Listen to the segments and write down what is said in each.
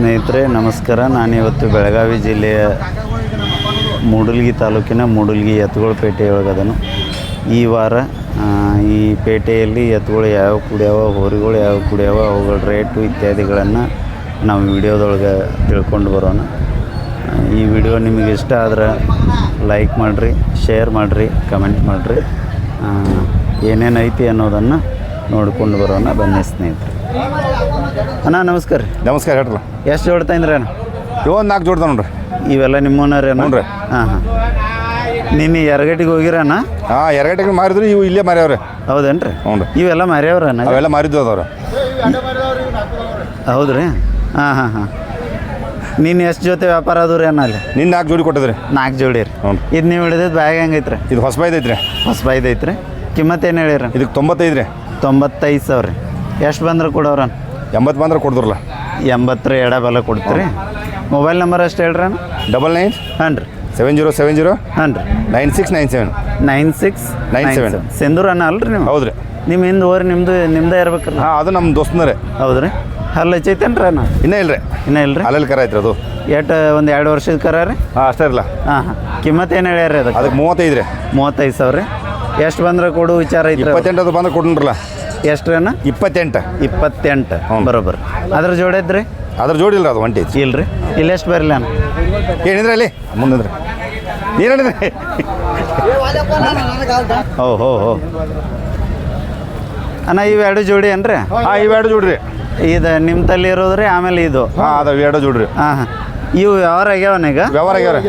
ಸ್ನೇಹಿತರೆ, ನಮಸ್ಕಾರ. ನಾನಿವತ್ತು ಬೆಳಗಾವಿ ಜಿಲ್ಲೆಯ ಮೂಡಲ್ಗಿ ತಾಲೂಕಿನ ಮೂಡಲ್ಗಿ ಎತ್ತುಗಳ ಪೇಟೆಯೊಳಗದನು. ಈ ವಾರ ಈ ಪೇಟೆಯಲ್ಲಿ ಎತ್ತುಗಳು ಯಾವ ಕುಡಿಯಾವ, ಹೋರಿಗಳು ಯಾವ ಕುಡಿಯಾವ, ಅವುಗಳ ರೇಟು ಇತ್ಯಾದಿಗಳನ್ನು ನಾವು ವಿಡಿಯೋದೊಳಗೆ ತಿಳ್ಕೊಂಡು ಬರೋಣ. ಈ ವಿಡಿಯೋ ನಿಮಗೆ ಇಷ್ಟ ಆದ್ರೆ ಲೈಕ್ ಮಾಡಿರಿ, ಶೇರ್ ಮಾಡಿರಿ, ಕಮೆಂಟ್ ಮಾಡಿರಿ. ಏನೇನು ಐತಿ ಅನ್ನೋದನ್ನು ನೋಡ್ಕೊಂಡು ಬರೋಣ. ಬನ್ನಿ ಸ್ನೇಹಿತರೆ. ಅಣ್ಣ ನಮಸ್ಕಾರ ರೀ. ನಮಸ್ಕಾರ ಹೇಳ್ರಲ್ಲ. ಎಷ್ಟು ಜೋಡ್ತಾ ಇದ್ರಿ ಅಣ್ಣ? ಇವೊಂದು ನಾಲ್ಕು ಜೋಡ್ದ ನೋಡ್ರಿ. ಇವೆಲ್ಲ ನಿಮ್ಮ ಅಣ್ಣ ನೋಡ್ರಿ ಹಾಂ ಹಾಂ. ನಿನ್ನೆ ಎರಗಟ್ಟಿಗೆ ಹೋಗಿರಣ್ಣ ಹಾಂ ಎರಗಟ್ಟಿಗೆ ಮಾರಿದ್ರು ಇವು ಇಲ್ಲೇ ಮಾರ್ಯಾವ್ರಿ. ಹೌದೇನ್ರಿ? ಹ್ಞೂ ರೀ ಇವೆಲ್ಲ ಮಾರ್ಯಾವ್ರಣ್ಣ ಅವೆಲ್ಲ ಮಾರಿದ್ದು ಅದಾವ್ರಿ. ಹೌದ್ರಿ? ಹಾಂ ಹಾಂ ಹಾಂ. ನೀನು ಎಷ್ಟು ಜೊತೆ ವ್ಯಾಪಾರ ಅದು ರೀ ಅಣ್ಣ ಅಲ್ಲಿ? ನಿನ್ನ ನಾಲ್ಕು ಜೋಡಿ ಕೊಟ್ಟಿದ್ರಿ. ನಾಲ್ಕು ಜೋಡಿ ರೀ. ಹ್ಞೂ ಇದು ನೀವು ಹಿಡಿದಿದ್ದು ಬ್ಯಾಗ್ ಹೆಂಗೈತ್ರಿ? ಇದು ಹೊಸಬೈದು ಐತ್ರಿ. ಹೊಸಬೈದು ಐತ್ರಿ. ಕಿಮ್ಮತ್ತೇನು ಏನು ಹೇಳಿರಿ? ಇದಕ್ಕೆ ತೊಂಬತ್ತೈದು ರೀ. ತೊಂಬತ್ತೈದು ಸಾವಿರ ರೀ. ಎಷ್ಟು ಬಂದ್ರೆ ಕೊಡೋರಣ್ಣ ಎಂಬತ್ತು ಬಂದ್ರೆ ಕೊಡ್ದ್ರಲ್ಲ? ಎಂಬತ್ತರ ಎಡಬಲ ಕೊಡ್ತೀರಿ. ಮೊಬೈಲ್ ನಂಬರ್ ಅಷ್ಟು ಹೇಳ್ರಿ ಅಣ್ಣ. ಡಬಲ್ ನೈನ್ ಹಾಂ ರೀ. ಸೆವೆನ್ ಜೀರೋ ಸೆವೆನ್ ಜೀರೋ ಹಾಂ ರೀ. Nine six nine seven nine six nine seven Sindhur ಅನ್ನ ಅಲ್ರಿ ನೀವು? ಹೌದು ರೀ. ನಿಮ್ಮ ಹಿಂದೆ ಹೋರಿ ನಿಮ್ಮದು ನಿಮ್ಮದೇ ಇರ್ಬೇಕು ಹಾಂ ಅದು ನಮ್ಮ ದೋಸ್ತನ ರೀ. ಅಲ್ಲಿ ಹಲ್ಲು ಹಚ್ಚೈತೇನ್ರಿ ಅಣ್ಣ? ಇನ್ನೇ ಇಲ್ಲ ರೀ ಇನ್ನೂ ರೀ ಅಲ್ಲಲ್ಲಿ ಕರ ಐತ್ರಿ ಅದು. ಎಷ್ಟು ಒಂದು ಎರಡು ವರ್ಷದ ಕರ ರೀ? ಹಾಂ ಅಷ್ಟೇ ಇರಲ್ಲ ಹಾಂ ಹಾಂ. ಕಿಮ್ಮತ್ತು ಏನು ಹೇಳ್ಯಾರ ಅದಕ್ಕೆ? ಅದಕ್ಕೆ ಮೂವತ್ತೈದು ರೀ. ಮೂವತ್ತೈದು ಸಾವಿರ ರೀ. ಎಷ್ಟು ಬಂದ್ರೆ ಕೊಡು ವಿಚಾರ ಐತ್ರಿ ಇಪ್ಪತ್ತೆಂಟು ಅದು ಬಂದ್ರೆ ಕೊಡ್ರಲ್ಲ ಎಷ್ಟು ಅಣ್ಣ ಇಪ್ಪತ್ತೆಂಟು. ಇಪ್ಪತ್ತೆಂಟು. ಹ್ಞೂ. ಬರೋಬ್ಬರ. ಅದ್ರ ಜೋಡೈತ್ರಿ ಅದ್ರ ಜೋಡಿ ಇಲ್ಲ ಅದು ಒಂಟಿ ಇಲ್ರಿ. ಇಲ್ಲೆಷ್ಟು ಬರಲಿ ಅಣ್ಣ? ಏನಿದ್ರೆ ಅಲ್ಲಿ. ಮುಂದಿದ್ರೆ ಏನಿದ್ರೆ ಓ ಹೋ ಹೋ ಅಣ್ಣ ಇವೆರಡು ಜೋಡಿ ಏನ್ರಿ? ಹಾಂ ಇವೆರಡು ಜೋಡ್ರಿ. ಇದು ನಿಮ್ಮ ತಲೆ ಇರೋದ್ರಿ ಆಮೇಲೆ ಇದು? ಹಾಂ ಅದು ಎರಡು ಜೋಡ್ರಿ. ಹಾಂ ಹಾಂ. ಇವು ವ್ಯವಹಾರ ಆಗ್ಯಾವನ ಈಗ? ವ್ಯವಹಾರ ಆಗ್ಯಾವ್ರಿ.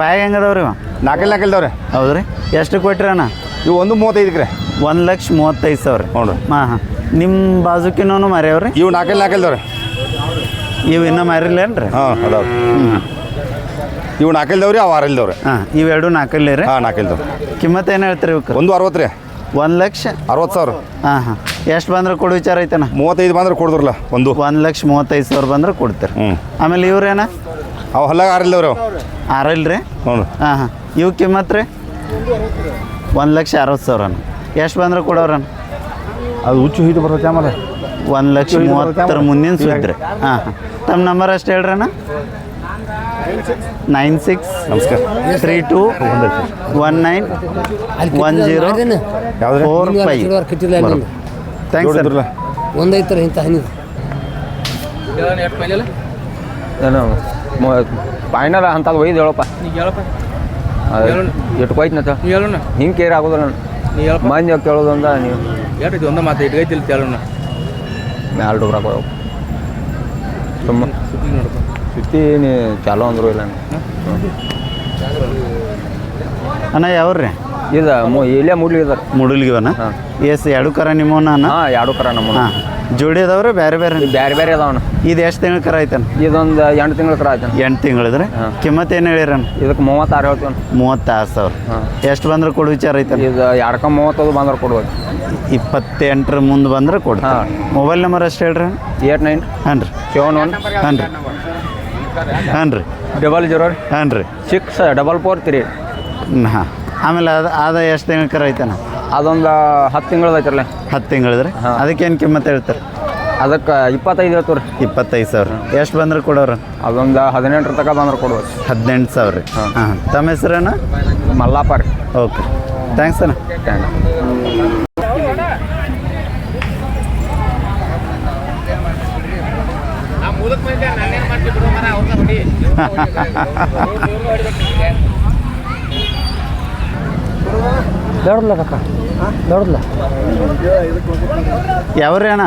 ಬ್ಯಾಗ್ ಹೆಂಗದವ್ರಿ ನಾಲ್ಕಲ್ಲಿ ನಾಲ್ಕಲ್ದವ್ರಿ ಹೌದ್ರಿ. ಎಷ್ಟು ಕೊಟ್ರಿ ಅಣ್ಣ? ಇವು ಒಂದು ಮೂವತ್ತೈದಕ್ಕೆ ರೀ. ಒಂದು ಲಕ್ಷ ಮೂವತ್ತೈದು ಸಾವಿರ. ಹ್ಞೂ ರೀ ಹಾಂ. ಹಾಂ ನಿಮ್ಮ ಬಾಜುಕಿನೂ ಮಾರ್ಯಾವ್ರಿ? ಇವು ನಾಲ್ಕಲ್ಲಿ ನಾಲ್ಕಲ್ದವ್ರಿ ಇವು ಇನ್ನೂ ಮಾರಿಲ್ಲೇನ್ರಿ ಹಾಂ ಅದಾವ ಇವು ನಾಲ್ಕಲ್ದವ್ರಿ ಅವು ಆರಲ್ದವ್ರಿ ಹಾಂ ಇವೆರಡು ನಾಲ್ಕಲ್ಲಿ ರೀ? ಹಾಂ ಕಿಮ್ಮತ್ ಕಿಮ್ಮತ್ತು ಏನು ಹೇಳ್ತೀರಿ ಇವಕ್ಕೆ ಒಂದು ಅರವತ್ತು ರೀ. ಒಂದು ಲಕ್ಷ? ಅರವತ್ತು ಸಾವಿರ. ಹಾಂ ಹಾಂ. ಎಷ್ಟು ಬಂದ್ರೆ ಕೊಡು ವಿಚಾರ ಐತನ? ಮೂವತ್ತೈದು ಬಂದ್ರೆ ಕೊಡ್ದ್ರಲ್ಲ ಒಂದು. ಒಂದು ಲಕ್ಷ ಮೂವತ್ತೈದು ಸಾವಿರ ಬಂದ್ರೆ ಕೊಡ್ತೀರಿ. ಹ್ಞೂ ಆಮೇಲೆ ಇವ್ರೇನ ಅವು ಹೊಲಾಗ ಆರಲ್ದವ್ರಿ ಅವು. ಆರಲ್ಲ ರೀ ಹ್ಞೂ ಹಾಂ ಹಾಂ. ಇವು ಕಿಮ್ಮತ್ತು ರೀ? ಒಂದು ಲಕ್ಷ ಅರವತ್ತು ಸಾವಿರನ ಎಷ್ಟು ಬಂದ್ರೆ ಕೊಡೋರಣ್ಣ ಅದು ಹುಚ್ಚು ಹಿಡಿದು ಬರ್ತೈತೆ ಆಮೇಲೆ. ಒಂದು ಲಕ್ಷ ಮೂವತ್ತರ ಮುಂದಿನ ಸುದ್ರಿ ಹಾಂ ಹಾಂ. ತಮ್ಮ ನಂಬರ್ ಅಷ್ಟು ಹೇಳ್ರಣ್ಣ? ನೈನ್ ಸಿಕ್ಸ್ ನಮಸ್ಕಾರ. Three two one nine one zero four five thanks sir ಒಂದೈತರ ಇಂಥ ಏನು ಫೈನಲ್ ಅಂತ ಒಯ್ದು ಹೇಳಪ್ಪ. ಇಟ್ಕೋಯ್ತು ನಾ ಹೇಳೋಣ. ಹಿಂಗೆ ಕೇರ್ ಆಗೋದಿಲ್ಲ ನೀ ಮಂದಿ ಕೇಳೋದಂದ ನೀವು. ಯಾರು ಒಂದ ಮಾತು ಇಟ್ಕೈತಿಲ್ಲ ಕೇಳೋಣ ಮ್ಯಾಲ ಸುಮ್ಮ ನೋಡಪ್ಪ. ಸುತ್ತಿ ನೀ ಚಾಲೋ ಅಂದ್ರು ಇಲ್ಲ ಅಣ್ಣ ಯಾವ್ರಿ? ಇದು ಮು- ಇಲ್ಲೇ ಮುಡ್ಲಿ ಇದಾರೆ ಮುಡುಲ್ಗಿವನ. ಎಸ್ ಎರಡು ಕರ ನಿಮ್ಮ ಅಣ್ಣ? ಹಾಂ ಎರಡು ಕರ ನಮ್ಮ ಹಾಂ. ಜೋಡಿ ಅದಾವ್ರಿ? ಬೇರೆ ಬೇರೆ ಬೇರೆ ಬೇರೆ ಅದಾವಣ ಇದು ಎಷ್ಟು ತಿಂಗಳ ಕರ ಐತನ? ಇದೊಂದು ಎಂಟು ತಿಂಗಳ ಕರ ಆಯ್ತಾನ. ಎಂಟು ತಿಂಗಳಿದ್ರೆ ಕಿಮ್ಮತ್ ಏನು ಹೇಳಿರಣ ಇದಕ್ಕೆ ಮೂವತ್ತಾರು ಹೇಳ್ತೀವನ್ ಮೂವತ್ತಾರು ಸಾವಿರ. ಎಷ್ಟು ಬಂದ್ರೆ ಕೊಡು ವಿಚಾರ ಐತೆ ಇದು ಎರಡ್ಕ ಮೂವತ್ತದು ಬಂದ್ರೆ ಕೊಡ್ಬೇಕು. ಇಪ್ಪತ್ತೆಂಟರ ಮುಂದೆ ಬಂದ್ರೆ ಕೊಡು. ಮೊಬೈಲ್ ನಂಬರ್ ಅಷ್ಟು ಹೇಳ್ರಿ? Eight nine. ಹಾಂ ರೀ ಸೆವೆನ್ ಒನ್. ಹಾಂ ರೀ ಹಾಂ ರೀ ಡಬಲ್ ಜೀರೋ. ಹಾಂ ರೀ ಸಿಕ್ಸ್ ಡಬಲ್ ಫೋರ್ ತ್ರೀ. ಹಾಂ. ಆಮೇಲೆ ಅದು ಅದ ಎಷ್ಟು ತಿಂಗಳ ಕರ ಐತನ? ಅದೊಂದು ಹತ್ತು ತಿಂಗಳು ಐತ್ರಲ್ಲ ಹತ್ತು ತಿಂಗಳಿದ್ರೆ? ಅದಕ್ಕೆ ಅದಕ್ಕೇನು ಕಿಮ್ಮತ್ತು ಹೇಳ್ತಾರೆ? ಅದಕ್ಕೆ ಇಪ್ಪತ್ತೈದು ಹೇಳ್ತೀವಿ ರೀ ಇಪ್ಪತ್ತೈದು ಸಾವಿರ. ಎಷ್ಟು ಬಂದ್ರೆ ಕೊಡೋರು? ಅದೊಂದು ಹದಿನೆಂಟರ ತನಕ ಬಂದ್ರೆ ಕೊಡ್ಬೋದು. ಹದಿನೆಂಟು ಸಾವಿರ. ರೀ ಹಾಂ. ಹಾಂ. ತಮ್ಮ ಹೆಸರೇನ? ಮಲ್ಲಾಪ ರೀ. ಓಕೆ. ಥ್ಯಾಂಕ್ಸ್ ಅಣ್ಣ. ಥ್ಯಾಂಕ್ ದೊಡ್ಡಲ್ಲ ಕಕ್ಕ ದೊಡ್ಡಲ್ಲ ಯಾವ್ರಿ ಅಣ್ಣ?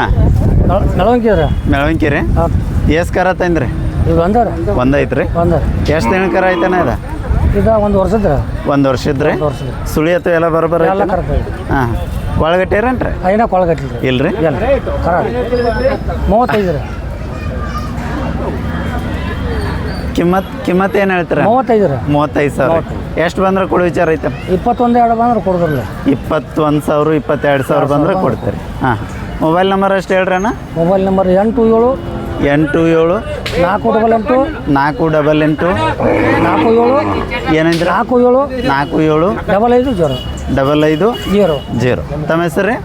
ಮೆಳವಂಕಿ ಅದ ಮೆಳವಂಕಿ ರೀ ಎಷ್ಟು ಕರ ತಂದ್ರಿ? ಈಗ ಒಂದರ. ಒಂದು ಐತ್ರಿ ಒಂದರ. ಎಷ್ಟು ತಿಂಗಳ ಕರ ಐತನ ಇದು? ಇದು ಒಂದು ವರ್ಷದ ಒಂದು ವರ್ಷದ್ರಿ? ಸುಳಿ ಅಥವಾ ಎಲ್ಲ ಬರೋಬರ ಎಲ್ಲ ಹಾಂ. ಒಳಗಟ್ಟಿರೇನ್ರಿ? ಐನ ಕೊಳಗಟ್ಟಿಲ್ಲ ಇಲ್ರಿ? ಮೂವತ್ತೈದು ರೀ ಕಿಮ್ಮತ್ ಕಿಮ್ಮತ್ ಏನು ಹೇಳ್ತೀರ? ಮೂವತ್ತೈದು ರೀ. ಮೂವತ್ತೈದು ಸಾವಿರ. ಎಷ್ಟು ಬಂದ್ರೆ ಕೊಡು ವಿಚಾರ ಐತೆ? ಇಪ್ಪತ್ತೊಂದು ಎರಡು ಬಂದ್ರೆ ಕೊಡೋದ್ರಲ್ಲ ಇಪ್ಪತ್ತೊಂದು ಸಾವಿರ ಇಪ್ಪತ್ತೆರಡು ಸಾವಿರ ಬಂದ್ರೆ ಕೊಡ್ತೀರಿ. ಹಾಂ. ಮೊಬೈಲ್ ನಂಬರ್ ಅಷ್ಟು ಹೇಳ್ರಿ ಅಣ್ಣ. ಮೊಬೈಲ್ ನಂಬರ್ ಎಂಟು ಏಳು. ಎಂಟು ಏಳು. ನಾಲ್ಕು ಡಬಲ್ ಎಂಟು. ನಾಲ್ಕು ಡಬಲ್ ಎಂಟು. ನಾಲ್ಕು ಏಳು. ಏನಂದ್ರೆ? ನಾಲ್ಕು ಏಳು. ನಾಲ್ಕು ಏಳು. ಡಬಲ್ ಐದು ಜೀರೋ. ಡಬಲ್ ಐದು ಜೀರೋ. ಜೀರೋ. ತಮ್ಮ ಹೆಸರು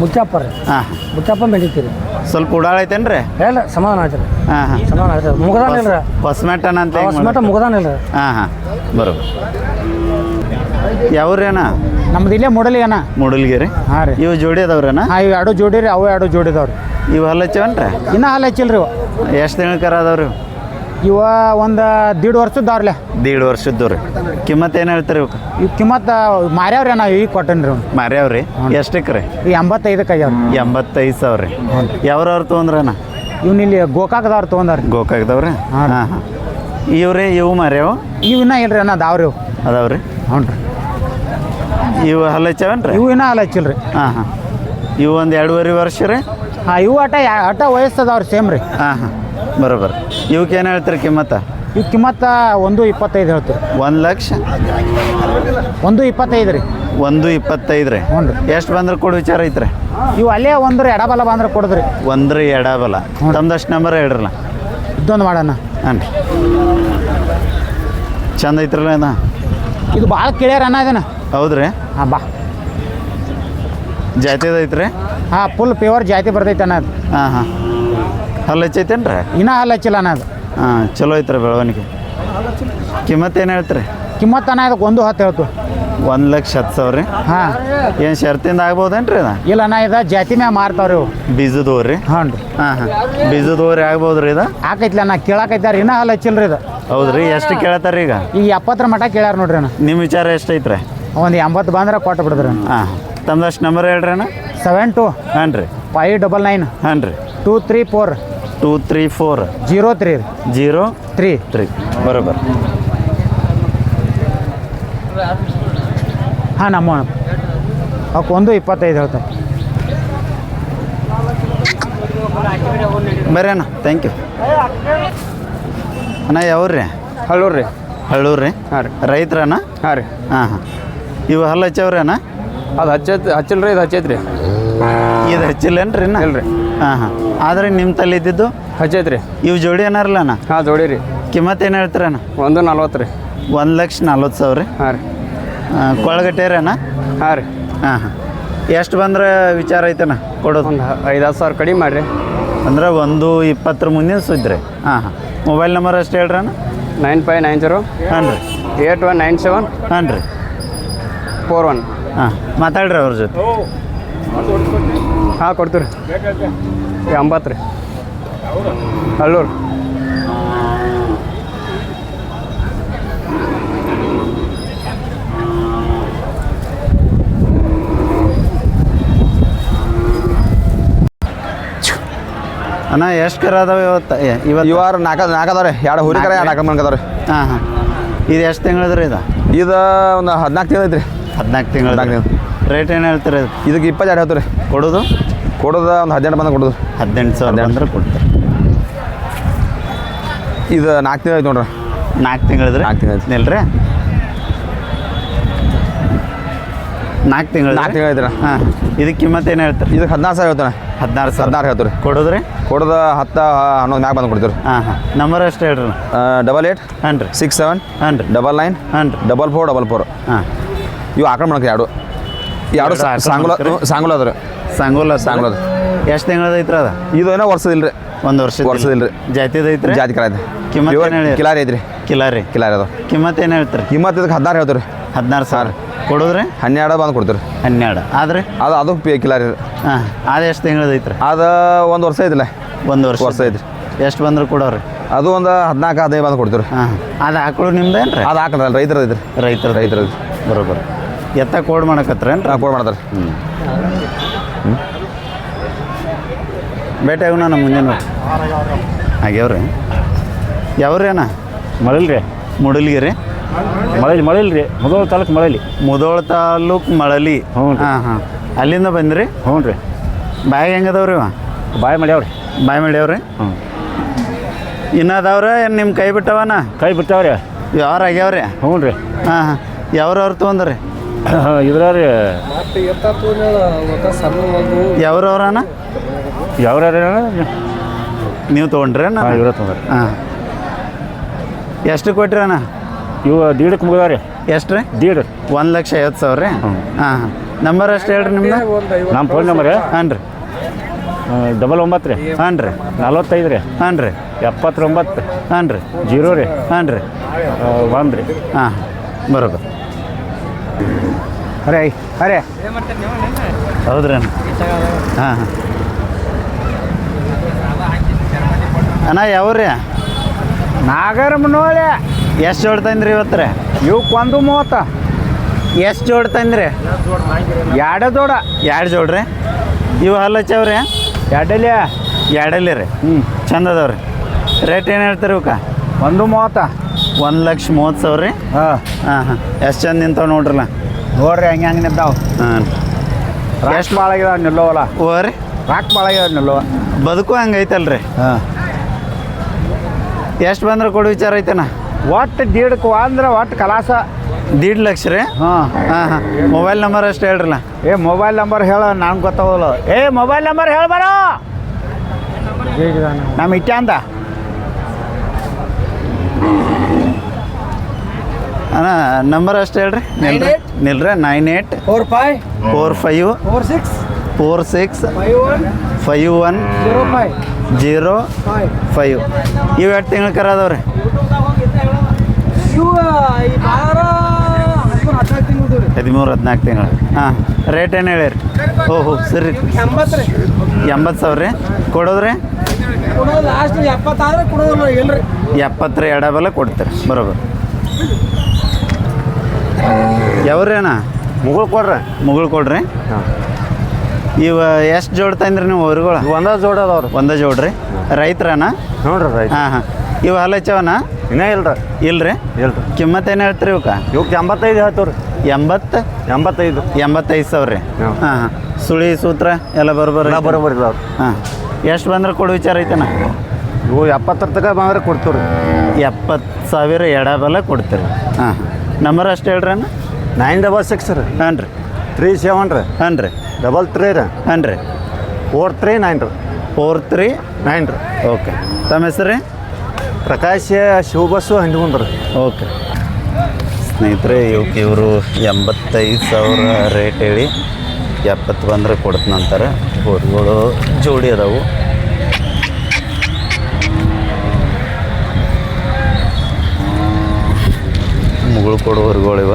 ಮುಚ್ಚಪ್ಪ ರೀ ಹಾಂ. ಮುಚ್ಚಪ್ಪ ಮೆಡಿತೀರಿ. ಸ್ವಲ್ಪ ಉಡಾಳ ಐತೇನ್ರಿ? ಇಲ್ಲ ಸಮಾಧಾನ ಆಯ್ತು ರೀ ಹಾಂ ಹಾಂ. ಸಮಾಧಾನ ಆಯ್ತು ಮುಗದಾನ ಇಲ್ಲ ರೀ ಹೊಸಮೆಟ್ಟನ ಅಂತ ಹೊಸಮೆಟ ಮುಗದಾನ ಇಲ್ಲ ರೀ ಹಾಂ. ಹಾಂ ಬರೋબર ಯಾವ್ರೇನ ನಮ್ದು ಇಲ್ಲೇ ಮೂಡಲಿ ಅಣ್ಣ. ಮೂಡಲ್ಗಿರಿ? ಹಾಂ ರೀ. ಇವು ಜೋಡಿ ಅದಾವ್ರೇನ ಹಾಂ ಇವು ಎರಡು ಜೋಡಿ ರೀ ಅವು ಎರಡು ಜೋಡಿ ಅದಾವ್ರಿ. ಇವು ಹಲ್ಲ ಹಚ್ಚವನ್ರಿ? ಇನ್ನೂ ಹಾಲು ಹಚ್ಚಿಲ್ಲ ರೀ ಎಷ್ಟು ತಿಂಗಳಕರ ಅದಾವ್ರಿ ಇವ ಒಂದು ದೀಡ್ ವರ್ಷದವ್ರಲೆ ದೀಡ್ ವರ್ಷದ್ದು ರೀ. ಕಿಮ್ಮತ್ ಏನು ಹೇಳ್ತಾರೆ ಇವಕ್ಕೆ ಕಿಮ್ಮತ್ ಕಿಮ್ಮತ್ತ ಮಾರ್ಯಾವ್ರಿ ಅಣ್ಣ ಈಗ ಕೊಟ್ಟೇನಿ ರೀ ಮಾರ್ಯಾವ್ರಿ? ಎಷ್ಟಕ್ಕೆ ರೀ? ಈ ಎಂಬತ್ತೈದಕ್ಕೆ ಆಗ್ಯಾವ ಎಂಬತ್ತೈದು ಸಾವಿರ ರೀ. ಯಾವ್ರವ್ರು ತೊಗೊಂಡ್ರಣ್ಣ ಇವ್ನ ಇಲ್ಲಿ ಗೋಕಾಕದವ್ರು ತೊಗೊಂಡಾರ ಗೋಕಾಕ್ದವ್ರಿ? ಹಾಂ ಹಾಂ ಹಾಂ. ಇವ್ರಿ ಇವು ಮಾರ್ಯಾವ? ಇವು ಇನ್ನೂ ಇಲ್ಲ ರೀ ಅಣ್ಣ ಅದಾವ್ರಿ ಇವು. ಅದಾವ್ರಿ ಹ್ಞೂ ರೀ. ಇವು ಹಲ್ಲ ಹಚ್ಚವನ್ರಿ? ಇವು ಇನ್ನೂ ಹಾಲು ಹಚ್ಚಿಲ್ಲ ರೀ. ಹಾಂ ಹಾಂ. ಇವು ಒಂದು ಎರಡೂವರೆ ವರ್ಷ ರೀ? ಹಾಂ ಇವು ಅಟ ಯಾ- ಅಟ ವಯಸ್ಸದವ್ರಿ ಸೇಮ್ ರೀ. ಹಾಂ ಹಾಂ. ಬರೋಬ್ಬರ. ಇವಕ್ಕೆ ಏನು ಹೇಳ್ತೀರಿ ಕಿಮ್ಮತ್ತ? ಈ ಕಿಮ್ಮತ್ತ ಒಂದು ಇಪ್ಪತ್ತೈದು ಹೇಳ್ತೀವಿ. ಒಂದು ಲಕ್ಷ? ಒಂದು ಇಪ್ಪತ್ತೈದು ರೀ. ಒಂದು ಇಪ್ಪತ್ತೈದು ರೀ. ಹ್ಞೂ ರೀ. ಎಷ್ಟು ಬಂದ್ರೆ ಕೊಡು ವಿಚಾರ ಐತ್ರಿ? ಇವು ಅಲ್ಲೇ ಒಂದು ರೀ ಎಡಬಲ ಬಂದ್ರೆ ಕೊಡಿದ್ರಿ ಒಂದ್ರ ಎಡಬಲ ತಮ್ದಷ್ಟು ನಂಬರ್ ಹೇಳ್ರಲ್ಲ? ಇದೊಂದು ಮಾಡೋಣ. ಹಾಂ ರೀ. ಚಂದ ಐತ್ರಲ್ಲ ಏನ ಇದು ಭಾಳ ಕೇಳ್ಯಾರ ಅನ್ನ ಇದನ್ನ. ಹೌದ್ರಿ ಹಾಂ ಬಾ. ಜಾತಿದ ಐತ್ರಿ? ಹಾಂ ಫುಲ್ ಪ್ಯೂರ್ ಜಾತಿ ಬರ್ತೈತೆ ಅಣ್ಣ ಅದು. ಹಾಂ ಹಾಂ. ಹಲ್ಲ ಹಚ್ಚೈತೇನ್ರಿ? ಇನ್ನೂ ಹಾಲು ಹಚ್ಚಿಲ್ಲ ಅದು. ಹಾಂ ಚಲೋ ಐತ್ರಿ ಬೆಳವಣಿಗೆ. ಕಿಮ್ಮತ್ ಏನು ಹೇಳ್ತೀರಿ? ಕಿಮ್ಮತ್ ಅನ್ನ ಇದಕ್ಕೆ ಒಂದು ಹತ್ತು ಹೇಳ್ತು ಒಂದು ಲಕ್ಷ ಹತ್ತು ಸಾವಿರ ರೀ? ಹಾಂ. ಏನು ಶರ್ತಿಂದ ಆಗ್ಬೋದೇನ್ರಿ ಅದ ಇಲ್ಲ ಅಣ್ಣ ಇದು ಜಾತಿ ಮ್ಯಾಗ ಮಾರ್ತಾವ್ರಿ ಇವು ಬೀಜದ ರೀ? ಹ್ಞೂ ರೀ. ಹಾಂ ಹಾಂ. ಬೀಜದ ಆಗ್ಬೋದು ರೀ ಇದು? ಹಾಕೈತ್ಲ ಅಣ್ಣ ಕೇಳಾಕೈತಾರ ಇನ್ನೂ ಹಾಲು ಹಚ್ಚಿಲ್ಲ ರೀ ಇದು ಹೌದ್ರಿ ಎಷ್ಟು ಕೇಳತ್ತಾರ ಈಗ? ಈಗ ಎಪ್ಪತ್ತರ ಮಠ ಕೇಳ್ಯಾರ ನೋಡ್ರಿ ಅಣ್ಣ. ನಿಮ್ಮ ವಿಚಾರ ಎಷ್ಟು ಐತ್ರಿ? ಒಂದು ಎಂಬತ್ತು ಬಂದ್ರೆ ಕೊಟ್ಟು ಬಿಡಿದ್ರಿ ಹಾಂ ತಮ್ದಷ್ಟು ನಂಬರ್ ಹೇಳ್ರಿ ಅಣ್ಣ? ಸೆವೆನ್ ಟು ಹಾಂ ರೀ. Five double nine. ಹಾಂ ರೀ. Two three four two three four zero three zero three three ಬರೋಬರ್ ಹಾಂ ನಮ್ಮ ಅವಕ್ಕೆ ಒಂದು ಇಪ್ಪತ್ತೈದು ಹೇಳ್ತಾರೆ. ಬರ್ರಿ ಅಣ್ಣ ಥ್ಯಾಂಕ್ ಯು ಅಣ್ಣ ಯಾವ್ರಿ? ಹಳ್ಳೂರು ರೀ. ಹಳ್ಳೂರು ರೀ? ಹಾಂ ರೀ. ರೈತರಣ್ಣ ಹಾಂ ರೀ. ಹಾಂ ಹಾಂ. ಇವು ಹಲ್ಲು ಹಚ್ಚವ್ರಿ ಅಣ್ಣ ಅದು ಹಚ್ಚೈತಿ ಹಚ್ಚಿಲ್ಲ ರೀ ಇದು ಹಚ್ಚೈತಿ ರೀ ಇದು ಹಚ್ಚಿಲ್ಲೇನ್ರಿ ಇನ್ನ ಇಲ್ರಿ. ಹಾಂ ಹಾಂ. ಆದರೆ ನಿಮ್ಮ ತಲೆ ಇದ್ದಿದ್ದು? ಹಚ್ಚೈತಿ ರೀ ಇವು ಜೋಡಿ ಏನಾರಲ್ಲ ಅಣ್ಣ ಹಾಂ ಜೋಡಿ ರೀ. ಕಿಮ್ಮತ್ ಏನು ಹೇಳ್ತೀರಣ್ಣ? ಒಂದು ನಲ್ವತ್ತು ರೀ. ಒಂದು ಲಕ್ಷ ನಲ್ವತ್ತು ಸಾವಿರ ರೀ? ಹಾಂ ರೀ. ಕೊಳಗಟ್ಟೇರಣ್ಣ ಹಾಂ ರೀ. ಹಾಂ ಹಾಂ. ಎಷ್ಟು ಬಂದ್ರೆ ವಿಚಾರ ಐತಣ್ಣ ಕೊಡೋದು? ಒಂದು ಐದು ಹತ್ತು ಸಾವಿರ ಕಡಿಮೆ ಮಾಡಿರಿ. ಅಂದ್ರೆ ಒಂದು ಇಪ್ಪತ್ತರ ಮುಂದಿನ ಸುದ್ದಿ ಹಾಂ ಹಾಂ. ಮೊಬೈಲ್ ನಂಬರ್ ಅಷ್ಟು ಹೇಳ್ರಿ ಅಣ್ಣ ನೈನ್ ಫೈವ್ ನೈನ್ ಜೀರೋ ಹಾಂ ರೀ ಏಟ್ ಒನ್ ನೈನ್ ಸೆವೆನ್ ಹಾಂ ರೀ ಫೋರ್ ಒನ್. ಹಾಂ ಮಾತಾಡ್ರಿ ಅವ್ರ ಜೊತೆ. ಹಾಂ ಕೊಡ್ತೀರಿ ರೀ ಎಂಬತ್ತು ರೀ. ಅಲ್ಲೂರು. ಅಣ್ಣ ಎಷ್ಟು ಕರ ಅದಾವೆ ಇವತ್ತು? ಇವತ್ತು ಇವಾರ ನಾಲ್ಕು ನಾಲ್ಕು ಅದಾವೆ ಎರಡು ಹುರಿ ಕರ ನಾಲ್ಕು ಮನ್ಕ ಅದಾವೆ ಹಾಂ ಹಾಂ. ಇದು ಎಷ್ಟು ತಿಂಗಳದ್ರಿ ಇದು? ಇದು ಒಂದು ಹದಿನಾಲ್ಕು ತಿಂಗಳು ಐತ್ರಿ. ಹದಿನಾಲ್ಕು ತಿಂಗಳು ಹದಿನಾಲ್ಕು ರೇಟ್ ಏನು ಹೇಳ್ತೀರಿ ಇದು? ಇದಕ್ಕೆ ಇಪ್ಪತ್ತೆರಡು ಹೇಳ್ತೀರಿ ಕೊಡೋದು? ಕೊಡೋದು ಒಂದು ಹದಿನೆಂಟು ಬಂದ ಕೊಡೋದು. ಹದಿನೆಂಟು ಸಾವಿರ ಅಂದ್ರೆ ಕೊಡ್ತಾರೆ. ಇದು ನಾಲ್ಕು ತಿಂಗಳು ಆಯ್ತು ನೋಡ್ರಿ. ನಾಲ್ಕು ತಿಂಗಳದ್ರಿ ನಾಲ್ಕು ತಿಂಗಳು ಇಲ್ರಿ ನಾಲ್ಕು ತಿಂಗಳು ನಾಲ್ಕು ತಿಂಗಳು ಐತ್ರ ಹಾಂ. ಇದಕ್ಕೆ ಕಿಮ್ಮತ್ ಏನು ಹೇಳ್ತಾರೆ? ಇದಕ್ಕೆ ಹದಿನಾರು ಸಾವಿರ ಹೇಳ್ತಾರೆ ಹದಿನಾರು ಸಾವಿರ. ಹದಿನಾರು ಹೇಳ್ತಾರೆ ಕೊಡೋದ್ರಿ ಕೊಡೋದು ಹತ್ತು ಹನ್ನೊಂದು ಮ್ಯಾಗ ಬಂದು ಕೊಡ್ತೀರಿ ಹಾಂ ಹಾಂ. ನಂಬರ್ ಅಷ್ಟು ಹೇಳ್ರಿ ಡಬಲ್ ಏಟ್ ಹಾಂ ರೀ. ಸಿಕ್ಸ್ ಸೆವೆನ್ ಹಾಂ ರೀ. ಡಬಲ್ ನೈನ್ ಹಾಂ ರೀ. ಡಬಲ್ ಫೋರ್ ಡಬಲ್ ಫೋರ್ ಹಾಂ. ಇವು ಆಕಳ ಮಾಡಕ್ಕೆ ಎರಡು. ಎರಡು ಆಕಳ ಸಾಂಗುಲ? ಸಾಂಗುಲ ಸಂಗೋಲ ಸಂಗೋಲ. ಅದು. ಎಷ್ಟು ತಿಂಗಳದ ಐತ್ರ ಅದ? ಇದು ಏನೋ ವರ್ಷದಿಲ್ಲ ರೀ. ಒಂದು ವರ್ಷ ವರ್ಷದಿಲ್ಲ ರೀ. ಜಾತಿದ ಐತ್ರಿ? ಜಾತಿ ಕಳೆದ ಐತೆ ಕಿಮ್ಮತ್ ಕಿಲಾರಿ ಐತ್ರಿ. ಕಿಲಾರಿ. ಕಿಲಾರಿ ಅದ. ಕಿಮ್ಮತ್ ಏನು ಹೇಳ್ತಾರೆ? ಕಿಮ್ಮತ್ ಇದಕ್ಕೆ ಹದಿನಾರು ಹೇಳ್ತಾರೆ ಹದಿನಾರು ಸಾವಿರ. ಕೊಡೋದ್ರಿ? ಹನ್ನೆರಡು ಬಂದು ಕೊಡ್ತಾರೆ ಹನ್ನೆರಡು. ಆದ್ರೆ? ಅದು ಅದು ಪಿ ಕಿಲಾರಿ ಹಾಂ ಅದು ಎಷ್ಟು ತಿಂಗಳದ ಐತ್ರಿ? ಅದು ಒಂದು ವರ್ಷ ಐತಿಲ್ಲ ಒಂದು ವರ್ಷ. ವರ್ಷ ಐತ್ರಿ. ಎಷ್ಟು ಬಂದ್ರೆ ಕೊಡೋರಿ? ಅದು ಒಂದು ಹದಿನಾಲ್ಕು ಹದಿನೈದು ಬಂದು ಕೊಡ್ತಾರೆ ಹಾಂ ಅದು ಆಕಳು ಏನು ರೀ ಅದು ಹಾಕಲ್ಲ ರೈತರ ಐತ್ರಿ. ರೈತರ ರೈತರ ಬರೋಬ್ಬರ ಎತ್ತ ಕೋಡ್ ಮಾಡಕತ್ರೇನು ಹಾಂ ಕೊಡ್ ಮಾಡ್ತಾರೆ. ಹ್ಞೂ ಭೇಟಿ ಆಗೋಣ ನಮ್ಮ ಮುಂಜಾನೆ ಆಗ್ಯಾವ್ರಿ ಯಾವ್ರಿ ಅಣ್ಣ? ಮಳಲ್ ರೀ ಮುಡಲ್ಗಿರಿ. ಮಳಲಿ ಮಳಲ್ರಿ. ರೀ ಮುದೋಳ ತಾಲೂಕು ಮಳಲಿ. ಮುದೋಳ ತಾಲೂಕು ಮಳಲಿ. ಹ್ಞೂ ರೀ. ಹಾಂ ಹಾಂ. ಅಲ್ಲಿಂದ ಬಂದ್ರಿ? ಹ್ಞೂ ರೀ ಬಾಯಿ ಹೆಂಗದವ್ರಿ ಇವ? ಬಾಯ್ ಮಾಡ್ಯಾವ್ರಿ. ಬಾಯ್ ಮಾಡ್ಯಾವ್ರಿ? ಹ್ಞೂ. ಇನ್ನು ಅದಾವ್ರ ಏನು ನಿಮ್ಮ ಕೈ ಬಿಟ್ಟವನ? ಕೈ ಬಿಟ್ಟವ್ರಿ. ಯಾರು ಆಗ್ಯಾವ್ರಿ? ಹ್ಞೂ ರೀ ಹಾಂ. ಹಾಂ ಯಾವ್ರವ್ರು ತೊಗೊಂದ್ರಿ ಇದ್ರ ರೀ ಯಾವ್ರವ್ರಣ್ಣ ಯಾವ್ರ ನೀವು ತೊಗೊಂಡ್ರಿ ಅಣ್ಣ? ಹಾಂ ಇವ್ರ ತೊಗೊಂಡ್ರಿ. ಹಾಂ. ಎಷ್ಟು ಕೊಟ್ರಿ ಅಣ್ಣ? ಇವು ದೀಡಕ್ಕೆ ಮುಗಿದಾವ್ರಿ ಎಷ್ಟು ರೀ? ದೀಡ್. ಒಂದು ಲಕ್ಷ ಐವತ್ತು ಸಾವಿರ ರೀ? ಹ್ಞೂ. ಹಾಂ ಹಾಂ. ನಂಬರ್ ಅಷ್ಟು ಹೇಳ್ರಿ ನಿಮ್ದು? ನಮ್ಮ ಫೋನ್ ನಂಬರ್ ಹಾಂ ರೀ. ಡಬಲ್ ಒಂಬತ್ತು ರೀ. ಹಾಂ ರೀ. ನಲ್ವತ್ತೈದು ರೀ. ಹಾಂ ರೀ. ಎಪ್ಪತ್ತೊಂಬತ್ತು. ಹಾಂ ರೀ. ಜೀರೋ ರೀ. ಹಾಂ ರೀ. ಒಂದು ರೀ. ಹಾಂ ಬರೋಬರ್ ಅರೆ ಅರೆ. ಹೌದ್ರಿ ಅಣ್ಣ ಹಾಂ ಹಾಂ. ಅಣ್ಣ ಯಾವ್ರಿ? ನಾಗರಮನೋಳೆ ಎಷ್ಟು ಜೋಡ್ ತಂದ್ರಿ ಇವತ್ತು ರೀ ಇವಕ್ಕೆ ಒಂದು ಮೂವತ್ತ. ಎಷ್ಟು ಜೋಡ್ ತಂದ್ರಿ? ಎರಡು ದೊಡ ಎರಡು ಜೋಡ್ರಿ? ಇವು ಹಲ್ಲಚ್ಚವ್ರಿ ಎರಡಲ್ಲಿ. ಎರಡಲ್ಲಿ ರೀ. ಹ್ಞೂ ಚಂದ ಅದಾವ್ರಿ. ರೇಟ್ ಏನು ಹೇಳ್ತೀರಿ ಇವಕ್ಕ ಒಂದು ಮೂವತ್ತ. ಒಂದು ಲಕ್ಷ ಮೂವತ್ತು ಸಾವಿರ ರೀ? ಹಾಂ. ಹಾಂ ಹಾಂ. ಎಷ್ಟು ಚಂದ ನಿಂತಾವ ನೋಡ್ರಲ್ಲ. ನೋಡ್ರಿ ಹಂಗೆ ಹಂಗೆ ನಿಂತಾವ. ಹಾಂ. ಎಷ್ಟು ಭಾಳ ಆಗ್ಯಾವ ನಿಲ್ಲೋವಲ್ಲ ಓ ರೀ. ರಾಕ್ ಭಾಳ ಆಗ್ಯಾವ ನಿಲ್ಲೋ. ಬದುಕು ಹಂಗೈತಲ್ರಿ ಹಾಂ. ಎಷ್ಟು ಬಂದ್ರೆ ಕೊಡು ವಿಚಾರ ಐತೆನ? ಒಟ್ಟು ದೀಡಕ್ಕೆ ಅಂದ್ರೆ ಒಟ್ಟು ಕಲಾಸ. ದೀಡ್ ಲಕ್ಷ ರೀ? ಹಾಂ. ಹಾಂ ಹಾಂ. ಮೊಬೈಲ್ ನಂಬರ್ ಅಷ್ಟು ಹೇಳ್ರಲ್ಲ. ಏ ಮೊಬೈಲ್ ನಂಬರ್ ಹೇಳ ನಾನು ಗೊತ್ತಾಗಲ್ಲ ಏ ಮೊಬೈಲ್ ನಂಬರ್ ಹೇಳ್ಬಾರ ಬರೋ. ನಮ್ಮ ಇಟ್ಟ ಅಂದ. ಅಣ್ಣ ನಂಬರ್ ಅಷ್ಟೇ ಹೇಳ್ರಿ. ನಿಲ್ರಿ. ನಿಲ್ರಿ nine eight four five four five four six four six five one five one zero five zero five five ಇವು ಎಷ್ಟು ತಿಂಗಳು ಕರ ಅದಾವ್ರಿ? ಹದಿಮೂರು ಹದಿನಾಲ್ಕು ತಿಂಗಳು ಹಾಂ ರೇಟ್ ಏನು ಹೇಳಿರಿ? ಓಹ್ ಹೋ ಸರಿ. ಎಂಬತ್ತು ಸಾವಿರ ರೀ. ಕೊಡೋದ್ರಿ? ಎಪ್ಪತ್ತರ ಎಡಬಲ ಕೊಡ್ತೀರಿ. ಬರೋಬರ್ ಯಾವ್ರಿ ಅಣ್ಣ? ಮುಗುಳು ಕೊಡ್ರಿ. ಮುಗುಳು ಕೊಡ್ರಿ? ಇವ ಎಷ್ಟು ಜೋಡ್ ತಂದ್ರಿ ನೀವು ಹೊರಗಳ ಒಂದ ಜೋಡ ಅದಾವ್ರಿ. ಒಂದೇ ಜೋಡ್ರಿ? ರೈತರಣ್ಣ ನೋಡ್ರಿ ರೈತ ಹಾಂ ಹಾಂ. ಇವು ಹಚ್ಚವನ? ಇನ್ನೇ ಇಲ್ರಿ. ಇಲ್ರಿ? ಇಲ್ರಿ. ಕಿಮ್ಮತ್ ಏನು ಹೇಳ್ತೀರಿ ಇವಕ್ಕ ಇವಕ್ಕೆ ಎಂಬತ್ತೈದು ಹೇಳ್ತೀವಿ ರೀ ಎಂಬತ್ತು? ಎಂಬತ್ತೈದು. ಎಂಬತ್ತೈದು ಸಾವಿರ. ರೀ ಹಾಂ. ಹಾಂ ಹಾಂ. ಸುಳಿ ಸೂತ್ರ ಎಲ್ಲ ಬರೋಬರ್ ಎಲ್ಲ ಬರೋಬ್ಬರಿ ಇದಾವ್ರಿ. ಹಾಂ. ಎಷ್ಟು ಬಂದ್ರೆ ಕೊಡು ವಿಚಾರ ಐತೆನ? ಇವು ಎಪ್ಪತ್ತರ ತನಕ ಬಂದ್ರೆ ಕೊಡ್ತೀವ್ರಿ. ರೀ ಎಪ್ಪತ್ತು ಸಾವಿರ ಎಡಬಲ ಕೊಡ್ತೀರಿ. ಹಾಂ ಹಾಂ. ನಂಬರ್ ಅಷ್ಟು ಹೇಳ್ರಿ ಅಣ್ಣ. ನೈನ್ ಡಬಲ್ ಸಿಕ್ಸ್ ರೀ. ಹಾಂ ರೀ. ತ್ರೀ ಸೆವೆನ್ ರೀ. ಹಾಂ ರೀ. ಡಬಲ್ ತ್ರೀ ರೀ. ಹಾಂ ರೀ. ಫೋರ್ ತ್ರೀ ನೈನ್ ರೀ. ಫೋರ್ ತ್ರೀ ನೈನ್ ರೀ. ಓಕೆ ತಮ್ಮ ಹೆಸರು ರೀ? ಪ್ರಕಾಶ್ ಶಿವಬಸ್ಸು ಹಂಚ್ಕೊಂಡು ರೀ. ಓಕೆ ಸ್ನೇಹಿತರೆ ಇವಕ್ಕೆ ಇವರು ಎಂಬತ್ತೈದು ಸಾವಿರ ರೇಟ್ ಹೇಳಿ ಎಪ್ಪತ್ತು ಬಂದರೆ ಕೊಡ್ತನಂತಾರೆ ಹೊರಗಳು ಜೋಡಿ ಅದಾವು. ಮುಗುಳು ಕೊಡು ಹೊರಗಳು ಇವ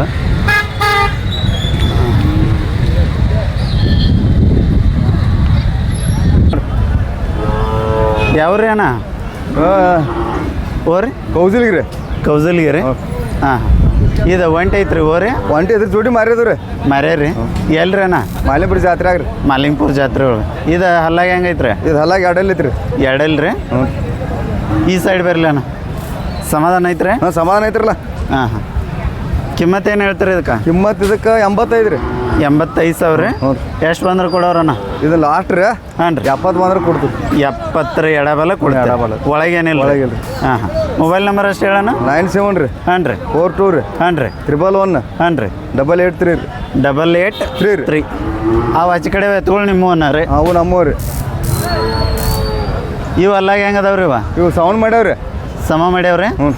ಯಾವ್ರಿ ಅಣ್ಣ? ಓರಿ ಕೌಜಲ್ಗಿರಿ ಕೌಜಲ್ಗಿರಿ ಹಾ. ಇದು ಒಂಟಿ ಐತ್ರಿ ಓರಿ ಒಂಟಿ ಇದ್ರ ಜೋಡಿ ಮಾರಿದ್ರು ರೀ ಮರ್ಯಾರಿ ಎಲ್ರಿ ಅಣ್ಣ? ಮಾಲಿಪುರ ಜಾತ್ರೆ ಆಗ್ರಿ. ಮಾಲಿಂಗ್ಪುರ ಜಾತ್ರೆ ಒಳಗೆ. ಇದು ಹಲ್ಲಾಗ ಹೆಂಗೈತ್ರಿ ಇದು ಹಲ್ಲಾಗ ಎರಡಲ್ಲಿ ಐತ್ರಿ. ಎರಡಲ್ರಿ? ಈ ಸೈಡ್ ಬರಲಿ ಅಣ್ಣ. ಸಮಾಧಾನ ಐತ್ರಿ? ಹಾಂ ಸಮಾಧಾನ ಐತ್ರಲ್ಲ. ಹಾಂ ಹಾಂ. ಕಿಮ್ಮತ್ ಏನು ಹೇಳ್ತೀರಿ ಇದಕ್ಕೆ? ಕಿಮ್ಮತ್ ಇದಕ್ಕೆ ಎಂಬತ್ತೈದು ರೀ. ಎಂಬತ್ತೈದು ಸಾವಿರ? ರೀ ಹ್ಞೂ ಎಷ್ಟು ಬಂದ್ರೆ ಕೊಡೋರಣ್ಣ? ಇದು ಲಾಸ್ಟ್ ರೀ. ಹಾಂ ರೀ ಎಪ್ಪತ್ತು ಬಂದ್ರೆ ಕೊಡ್ತೀವಿ. ಎಪ್ಪತ್ತರ ಎಡಬಲ ಕೊಡ್ತೀರ ಎಡಬಲ. ಒಳಗೇನಿಲ್ಲ. ಒಳಗಿಲ್ರಿ. ಹಾಂ ಹಾಂ. ಮೊಬೈಲ್ ನಂಬರ್ ಅಷ್ಟು ಹೇಳಣ್ಣ? ನೈನ್ ಸೆವೆನ್ ರೀ. ಹಾಂ ರೀ ಫೋರ್ ಟೂ ರೀ. ಹಾಂ ರೀ ತ್ರಿಬಲ್ ಒನ್ ಹಾಂ ರೀ ಡಬಲ್ ಏಟ್ ತ್ರೀ ರೀ. ಡಬಲ್ ಏಟ್ ತ್ರೀ ರೀ. ತ್ರೀ ಅವು ಆಚೆ ಕಡೆ ಎತ್ಕೊಳ್ಳಿ ನಿಮ್ಮ ಅನ್ನ ರೀ. ಅವು ನಮ್ಮವು ರೀ. ಇವು ಅಲ್ಲಾಗ ಹೆಂಗೆ ಅದಾವ್ರಿ ಇವ? ಇವು ಸೌಂಡ್ ಮಾಡ್ಯಾವ್ರಿ. ಸಮ ಮಾಡ್ಯಾವ್ರಿ? ಹ್ಞೂ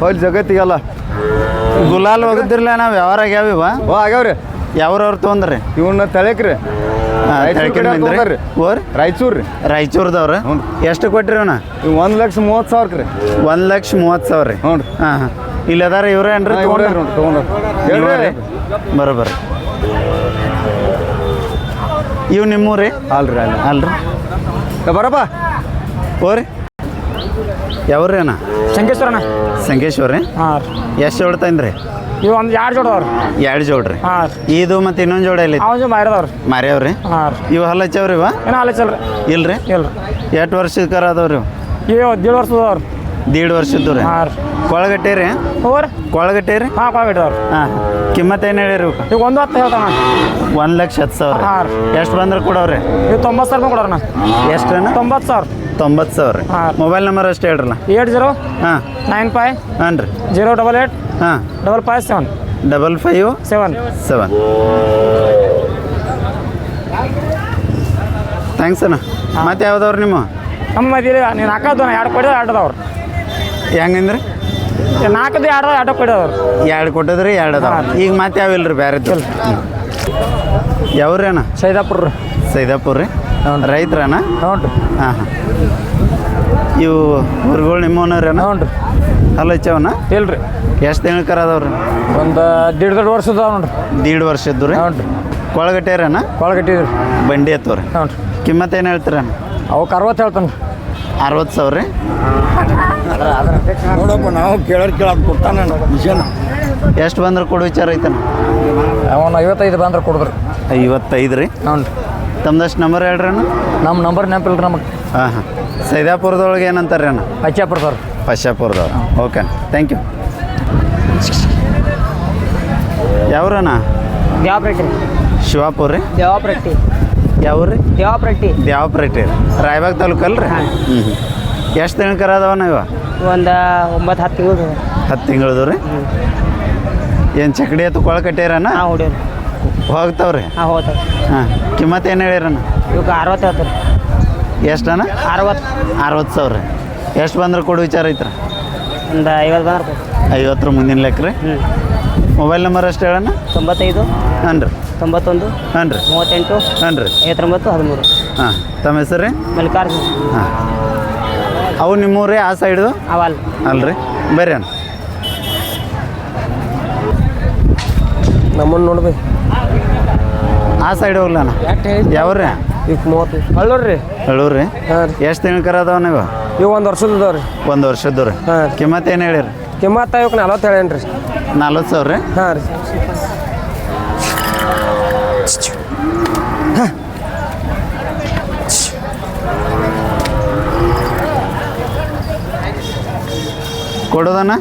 ಹೋಯ್ತು ಜಗತ್ತಿಗೆಲ್ಲ. ಗುಲಾಲ್ ಒಗದಿರ್ಲ ನಾವು ವ್ಯವಹಾರ ಆಗ್ಯಾವ ಇವ? ಓ ಆಗ್ಯಾವ್ರಿ. ಯಾವ್ರವ್ರು ತೊಂದ್ರಿ ಇವನ್ನ ತಳಕ್ರಿ ರಾಯಚೂರ್ರಿ. ಓರ್ ರಾಯಚೂರು ರೀ ರಾಯಚೂರ್ದವ್ರ. ಎಷ್ಟು ಕೊಟ್ರಿ ಅವನ? ಒಂದು ಲಕ್ಷ ಮೂವತ್ತು ಸಾವಿರಕ್ಕೆ ರೀ ಒಂದು ಲಕ್ಷ ಮೂವತ್ತು ಸಾವಿರ? ರೀ ಹ್ಞೂ ರೀ ಹಾಂ ಹಾಂ. ಇಲ್ಲಿ ಅದಾರ ಇವ್ರ ಏನ್ರಿ ತೊಗೊಂಡ್ರ? ತೊಗೊಂಡ್ರಿ ಬರೋಬ್ಬರ ಇವು ನಿಮ್ಮೂರಿ? ಅಲ್ರಿ ಅಲ್ರಿ. ಅಲ್ರಿ. ಬರಪ್ಪ. ಓರಿ ಯಾವ್ರಿ ಅಣ್ಣ? ಶಂಕೇಶ್ವರಣ್ಣ ಸಂಕೇಶ್ವರ ರೀ ಹಾಂ ರೀ. ಎಷ್ಟು ಜೋಡ್ತೈನ್ರಿ ಇವು ಒಂದು ಎರಡು ಜೋಡದವ್ರಿ ಎರಡು ಜೋಡ್ರಿ ಹಾಂ ರೀ. ಇದು ಮತ್ತು ಇನ್ನೊಂದು ಜೋಡ ಇಲ್ಲಿ ಅವನು ಜೊ ಮಾರಿದವ್ರಿ ಮಾರ್ಯಾವ್ರಿ? ಹಾಂ ರೀ. ಇವು ಹಲ್ಲ ಹಚ್ಚವ್ರಿ ಇವ? ಏನೋ ಆಲೋಚಲ್ರಿ ಇಲ್ರಿ? ಇಲ್ರಿ. ಎಷ್ಟು ವರ್ಷದ ಕರ ಅದಾವ್ರಿ ಇವು? ದೇಡ್ ವರ್ಷದವ್ರಿ ದೀಡ್ ವರ್ಷದ್ದು ರೀ? ಹಾಂ ರೀ. ಕೊಳಗಟ್ಟೆ ರೀ? ಹೋಗ್ರಿ ಕೊಳಗಟ್ಟೆ ರೀ? ಹಾಂ ಕೊಳಗಟ್ಟವ್ರಿ ಹಾಂ. ಕಿಮ್ಮತ್ ಏನು ಹೇಳಿರಿ ಇವಕ್ಕೆ ಈಗ ಒಂದು ಹತ್ತು ಹೇಳ್ತಾನ ಒಂದು ಲಕ್ಷ ಹತ್ತು ಸಾವಿರ. ಹಾಂ ರೀ. ಎಷ್ಟು ಬಂದ್ರೆ ಕೊಡವ್ರಿ? ಇವು ತೊಂಬತ್ತು ಸಾವಿರ ಕೊಡೋರಣ್ಣ ಎಷ್ಟು ತೊಂಬತ್ತು ಸಾವಿರ. ತೊಂಬತ್ತು ಸಾವಿರ. ಹಾಂ. ಮೊಬೈಲ್ ನಂಬರ್ ಅಷ್ಟು ಹೇಳ್ರಲ್ಲ. ಏಟ್ ಜೀರೋ ಹಾಂ. ನೈನ್ ಫೈವ್ ಹಾಂ ರೀ. ಜೀರೋ ಡಬಲ್ ಏಟ್ ಹಾಂ. Double five seven. Double five seven. Seven. Thanks ಅಣ್ಣ. ಮತ್ತೆ ಯಾವ್ದವ್ರು ನಿಮ್ಮ? ನಮ್ಮ ಮದುವೆ ನೀನು ಹಾಕೋದು ಎರಡು ಕೊಡಿದ್ರೆ ಎರಡು ಅದಾವ್ರು. ಹೆಂಗಂದ್ರೆ? ನಾಲ್ಕದು ಎರಡು ಎರಡು ಕೊಡೋದವ್ರು ಎರಡು ಕೊಟ್ಟದ್ರಿ ಎರಡು ಅದಾವ. ಈಗ ಮತ್ತೆ ಯಾವಿಲ್ಲ ರೀ ಬೇರೆ ಯಾವ್ರಿ ಅಣ್ಣ ಸೈದಾಪುರ ರೀ ಸೈದಾಪುರ ರೀ ರೈತ್ರಣ್ಣ ಹ್ಞೂ ರೀ ಹಾಂ ಹಾಂ. ಇವು ಊರುಗಳು ನಿಮ್ಮವನವ್ರಿ ಅಣ್ಣ ಹ್ಞೂ ರೀ ಅಲ್ಲ ಹಚ್ಚವಣ್ಣ ಇಲ್ಲ ರೀ ಎಷ್ಟು ತಿಂಗಳು ಅದಾವ್ರಿ? ಒಂದು ದೀಡ್ ದೊಡ್ಡ ವರ್ಷ ಅದಾವ ನೋಡ್ರಿ. ದೀಡ್ ವರ್ಷದ್ದು ರೀ ಹ್ಞೂ ರೀ ಕೊಳಗಟ್ಟೆರೇನ ಕೊಳಗಟ್ಟಿದ್ರಿ ಬಂಡಿ ಎತ್ತವ್ರಿ ಹ್ಞೂ ರೀ ಕಿಮ್ಮತ್ತು ಏನು ಹೇಳ್ತೀರ? ಅವಕ್ಕೆ ಅರವತ್ತು ಹೇಳ್ತಾನೆ ಅರವತ್ತು ಸಾವಿರ ರೀ ನೋಡಪ್ಪ ನಾವು ಕೇಳೋರು ಕೇಳೋದು ಕೊಡ್ತಾನೆ ವಿಷಯನ ಎಷ್ಟು ಬಂದ್ರೆ ಕೊಡು ವಿಚಾರ ಐತನ? ಅವನು ಐವತ್ತೈದು ಬಂದ್ರೆ ಕೊಡಿದ್ರಿ. ಐವತ್ತೈದು ರೀ ಹ್ಞೂ ರೀ ತಮ್ದಷ್ಟು ನಂಬರ್ ಹೇಳ್ರಿ ಅಣ್ಣ? ನಮ್ಮ ನಂಬರ್ ನೆನಪಿಲ್ಲ ರೀ ನಮಗೆ. ಹಾಂ ಹಾಂ. ಸೈದಾಪುರದೊಳಗೆ ಏನಂತಾರೆ ಅಣ್ಣ? ಹಚ್ಚಾಪುರದವ್ರು ಪಶ್ಚಾಪುರದವ್ರು ಓಕೆ ಥ್ಯಾಂಕ್ ಯು ಯಾವ್ರಣ್ಣ? ದೇವಾಪ್ರಟ್ಟಿ. ಶಿವಾಪುರ ರೀ? ದೇವಾಪ್ರಟ್ಟಿ. ಯಾವ ರೀ? ದೇವಾಪ್ರಟ್ಟಿ. ದ್ಯಾವಪ್ರೇಟೆ ರೀ. ರಾಯಬಾಗ್ ತಾಲೂಕಲ್ಲ ರೀ ಹ್ಞೂ ಹ್ಞೂ ಎಷ್ಟು ತಿಂಗ್ಳು ಅದಾವಣ್ಣ ಇವ? ಒಂದು ಒಂಬತ್ತು ಹತ್ತು ತಿಂಗಳು ಹತ್ತು ತಿಂಗಳದು ರೀ? ಏನು ಚಕಡಿ ಎತ್ತು ಕೊಳ ಕಟ್ಟಿರಣ್ಣ ಹಾಂ ಹೊಡಿಯೋದು ಹೋಗ್ತಾವ್ರಿ? ಹಾಂ ಹೋಗ್ತದೆ ಹಾಂ ಕಿಮ್ಮತ್ ಏನು ಹೇಳಿರಣ್ಣ? ಇವಾಗ ಅರವತ್ತು ಹೇಳ್ತಾರೆ. ಎಷ್ಟಣ್ಣ? ಅರವತ್ತು. ಅರವತ್ತು ಸಾವಿರ. ಎಷ್ಟು ಬಂದ್ರೆ ಕೊಡು ವಿಚಾರ ಐತ್ರ ಒಂದು ಐವತ್ತು ಬಂದ್ರೆ ಐವತ್ತರ ಮುಂದಿನ ಲೆಕ್ಕ ರೀ ಹ್ಞೂ ಮೊಬೈಲ್ ನಂಬರ್ ಅಷ್ಟು ಹೇಳಣ್ಣ? ತೊಂಬತ್ತೈದು. ಹಾಂ ರೀ ತೊಂಬತ್ತೊಂದು. ಹಾಂ ರೀ ಮೂವತ್ತೆಂಟು. ಹಾಂ ರೀ ಐವತ್ತೊಂಬತ್ತು ಹದಿಮೂರು. ಹಾಂ ತಮ್ಮ ಹೆಸರು? ರೀ ಮಲ್ಲಿಕಾರ್ಜುನ. ಹಾಂ. ಅವು ನಿಮ್ಮೂರೇ ಆ ಸೈಡ್ದು ಅವಲ್ ಅಲ್ರಿ. ಬರ್ರಿ ಅಣ್ಣ. ನಮ್ಮನ್ನು ನೋಡ್ಬೇಕು ಆ ಸೈಡ್ ಹೋಗ್ಲ ಯಾವ್ರಿ? ಈಗ ಮೂವತ್ತು. ಹಳ್ಳೂರು ರೀ ಹೇಳೂರಿ ರೀ ಹಾಂ ರೀ. ಎಷ್ಟು ತಿಂಗಳು ಅದಾವ ನೀವು? ಇವು ಒಂದು ವರ್ಷದ ಅದಾವ ರೀ ಒಂದು ವರ್ಷದ್ದು ರೀ. ಹಾಂ ಕಿಮ್ಮತ್ತು ಏನು ಹೇಳಿರಿ? ಕಿಮ್ಮತ್ತ ಇವಕ್ಕೆ ನಲ್ವತ್ತು ಹೇಳೇನು ರೀ ನಲ್ವತ್ತು ಸಾವಿರ ರೀ? ಹಾಂ ರೀ. ಕೊಡೋದಣ್ಣ?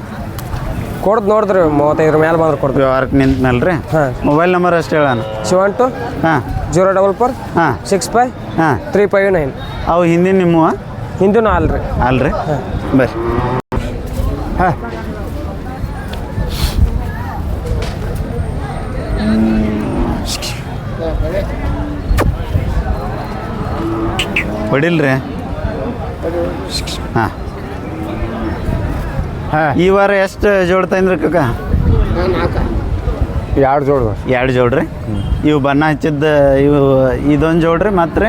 ಕೊಡ್ದು ನೋಡಿದ್ರಿ ಮೂವತ್ತೈದ್ರ ಮೇಲೆ ಬಂದ್ರೆ ಕೊಡ್ತೀವಿ ವ್ಯವಹಾರಕ್ಕೆ ನಿಂತ ಮೇಲೆ ರೀ ಹಾಂ. ಮೊಬೈಲ್ ನಂಬರ್ ಅಷ್ಟು ಹೇಳೋಣ ಸೆವೆನ್ ಟು ಹಾಂ. ಜೀರೋ ಡಬಲ್ ಫೋರ್ ಹಾಂ. ಸಿಕ್ಸ್ ಫೈವ್ ಹಾಂ. Three five nine. ಅವು ಹಿಂದಿನ ನಿಮ್ಮ ಹಿಂದೂ ಅಲ್ರಿ. ಅಲ್ರಿ? ಬರ್ರಿ. ಹಾಂ. ಹೊಡಿಲ್ರಿ? ಹಾಂ. ಈ ವಾರ ಎಷ್ಟು ಜೋಡ್ ತಂದ್ರಿ ಕಕ್ಕ ಎರಡು ಜೋಡ ಎರಡು ಜೋಡ್ರಿ? ಇವು ಬಣ್ಣ ಹಚ್ಚಿದ್ದ ಇವು ಇದೊಂದು ಜೋಡ್ರಿ ಮತ್ತೆ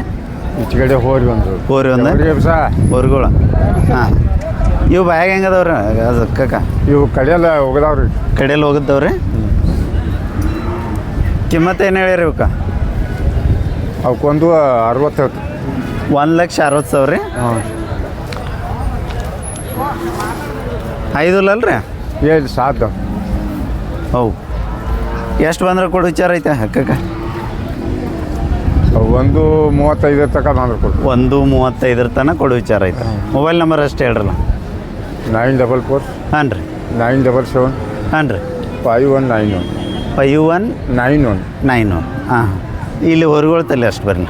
ಕಡೆ ಹೋರಿ ಒಂದು ಹೋರಿ ಒಂದು? ಹೊರ್ಗಳು? ಹಾಂ. ಇವು ಬಾಯಾಗ ಹೆಂಗೆ ಅದಾವ್ರಿ? ಅದು ಕಕ್ಕ ಇವು ಕಡೆಯಲ್ಲ ಹೋಗದವ್ರಿ. ಕಡೆಯಲ್ಲಿ ಹೋಗಿದ್ದವ್ರಿ ಕಿಮ್ಮತ್ತು ಏನು ಹೇಳಿರಿ ಇವಕ್ಕ? ಅವಕ್ಕೊಂದು ಅರವತ್ತು ಒಂದು ಲಕ್ಷ ಅರವತ್ತು ಸಾವಿರ ರೀ? ಹಾಂ. ಐದು ಅಲ್ರಿ? ಏಳು ಸಾಕು ಹೌ ಎಷ್ಟು ಬಂದ್ರೆ ಕೊಡು ವಿಚಾರ ಐತೆ ಹಕ್ಕಕ್ಕೆ ಒಂದು ಮೂವತ್ತೈದರ ತನಕ ಬಂದ್ರೆ ಕೊಡು. ಒಂದು ಮೂವತ್ತೈದರ ತನಕ ಕೊಡು ವಿಚಾರ ಐತೆ. ಮೊಬೈಲ್ ನಂಬರ್ ಅಷ್ಟು ಹೇಳ್ರಲ್ಲ. Nine double four. ಹಾಂ ರೀ. Nine double seven. ಹಾಂ ರೀ. Five one nine one. Five one nine one. Nine one. ಹಾಂ. ಇಲ್ಲಿ ಹೊರಗೊಳ್ತಲ್ಲಿ ತಲೆ ಅಷ್ಟು ಬರಲಿ.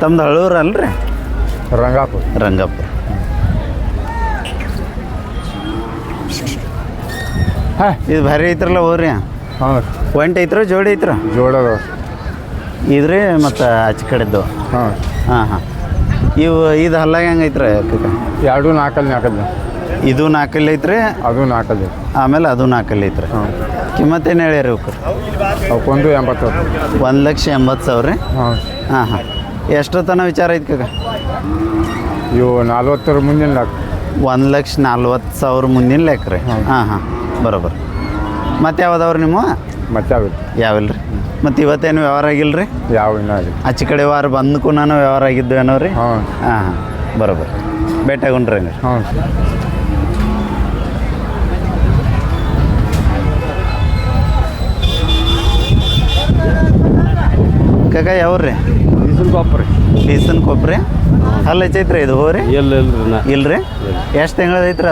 ತಮ್ದು ಹಳೂರು ಅಲ್ರಿ? ರಂಗಾಪುರ. ರಂಗಪ್ಪುರ ಹಾಂ. ಇದು ಭಾರಿ ಐತ್ರಲ್ಲ ಹೋರಿ ಹಾಂ. ಒಂಟು ಐತ್ರ ಜೋಡಿ ಐತ್ರ? ಜೋಡದ ಇದ್ರಿ ಮತ್ತು ಆಚೆ ಕಡೆದ್ದು? ಹಾಂ. ಹಾಂ ಹಾಂ. ಇವು ಇದು ಹಲ್ಲಾಗ ಹೆಂಗೆ ಐತ್ರ ಎರಡು ನಾಲ್ಕಲ್ಲಿ ನಾಲ್ಕಲ್ಲಿ ಇದು ನಾಲ್ಕಲ್ಲಿ ಐತ್ರಿ? ಅದು ನಾಲ್ಕಲ್ಲಿ ಆಮೇಲೆ ಅದು ನಾಲ್ಕಲ್ಲಿ ಐತ್ರಿ. ಕಿಮ್ಮತ್ತೇನು ಹೇಳ್ಯಾರ ಇವಕ್ಕೆ ಅವಕ್ಕೊಂದು ಎಂಬತ್ತು. ಒಂದು ಲಕ್ಷ ಎಂಬತ್ತು ಸಾವಿರ? ರೀ ಹಾಂ. ಹಾಂ ಹಾಂ. ಎಷ್ಟು ತನಕ ವಿಚಾರ ಐತೆ ಕಾಕ ಇವು ನಲ್ವತ್ತರ ಮುಂದಿನ ಲೆಕ್ಕ. ಒಂದು ಲಕ್ಷ ನಲ್ವತ್ತು ಸಾವಿರ ಮುಂದಿನ ಲೆಕ್ಕ ರೀ. ಹಾಂ ಹಾಂ. ಬರೋಬ್ಬರ. ಮತ್ತೆ ಯಾವ್ದವ್ರಿ ನಿಮ್ಮ? ಮತ್ತೆ ಆಗುತ್ತೆ ಯಾವಿಲ್ಲ ರೀ ಮತ್ತು ಇವತ್ತೇನು ವ್ಯವಹಾರ ಆಗಿಲ್ಲ ರೀ ಯಾವ ಇನ್ನೂ ಆಚೆ ಕಡೆ ವಾರ ಬಂದಕ್ಕೂ ನಾನು ವ್ಯವಹಾರ ಆಗಿದ್ದು ಏನೋ ರೀ? ಹಾಂ ಹಾಂ ಹಾಂ. ಬರೋಬ್ಬರ. ಭೇಟಿಯಾಗೊಂಡ್ರಿ ಹಂಗೆ ಹಾಂ ಕಾಕ ಯಾವ್ರಿ ಬೀಸನ್ ಕೊಪ್ಪರಿ ಬೀಸನ್ ಕೊಬ್ರಿ ಅಲ್ಲಿ ಹಚ್ಚೈತ್ರಿ ಇದು ಹೋರಿ? ಇಲ್ಲ ಇಲ್ರಿ ನಾ ಇಲ್ರಿ? ಎಷ್ಟು ತಿಂಗಳದ ಐತ್ರಿ